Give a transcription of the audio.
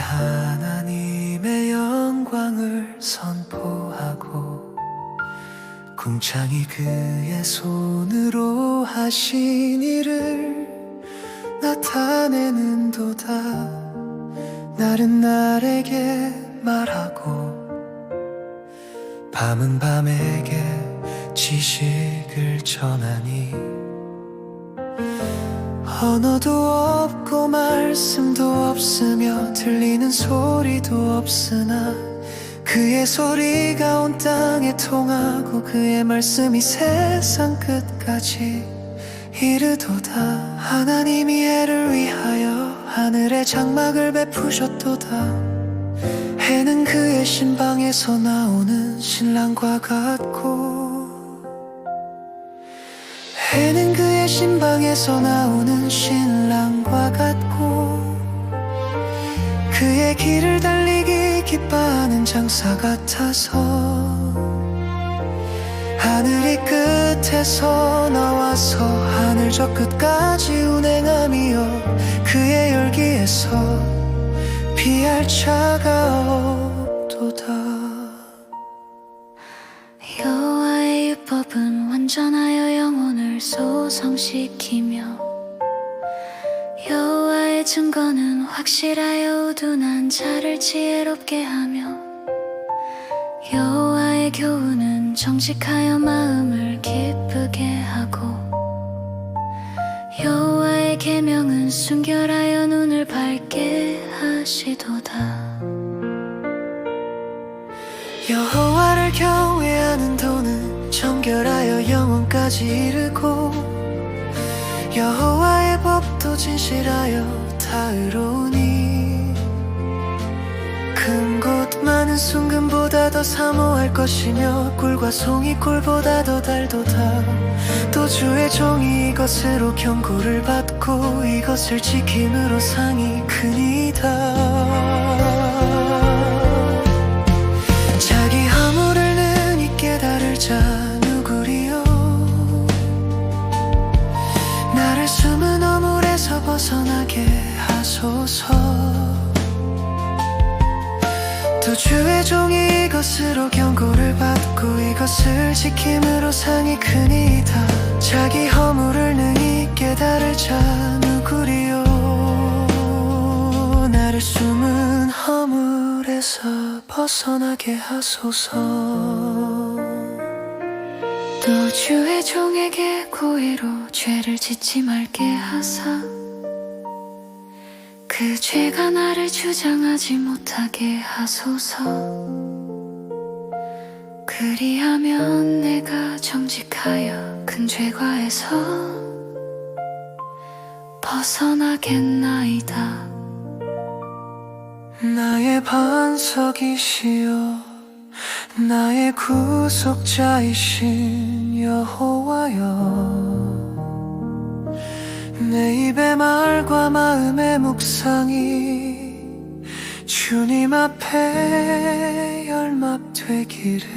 하나님의 영광을 선포하고 궁창이 그의 손으로 하신 일을 나타내는 도다. 날은 날에게 말하고 밤은 밤에게 지식을 전하니 언어도 없고 말씀도 없으며 들리는 소리도 없으나 그의 소리가 온 땅에 통하고 그의 말씀이 세상 끝까지 이르도다. 하나님이 해를 위하여 하늘의 장막을 베푸셨도다. 해는 그의 신방에서 나오는 신랑과 같고 해는 그의 신방에서 나오는 신랑과 같고 그의 길을 달리기 기뻐하는 장사 같아서 하늘이 끝에서 나와서 하늘 저 끝까지 운행하며 그의 열기에서 피할 없 소성시키며 여호와의 증거는 확실하여 우둔한 자를 지혜롭게 하며 여호와의 교훈은 정직하여 마음을 기쁘게 하고 여호와의 계명은 순결하여 눈을 밝게 하시도다. 여호와를 경외하는 도는 정결하여 영원까지 이르고 여호와의 법도 진실하여 다 의로우니. 큰 곳 많은 순금보다 더 사모할 것이며 꿀과 송이 꿀보다 더 달도다 또 주의 종이 이것으로 경고를 받고 이것을 지킴으로 상이 크니이다 나를 숨은 허물에서 벗어나게 하소서. 또 주의 종이 이것으로 경고를 받고 이것을 지킴으로 상이 크니이다. 자기 허물을 능히 깨달을 자 누구리요? 나를 숨은 허물에서 벗어나게 하소서 또 주의 종에게 고의로 죄를 짓지 말게 하사. 그 죄가 나를 주장하지 못하게 하소서. 그리하면 내가 정직하여 큰 죄과에서 벗어나겠나이다. 나의 반석이시여 나의 구속자이신 여호와여 내 입의 말과 마음의 묵상이 주님 앞에 열납되기를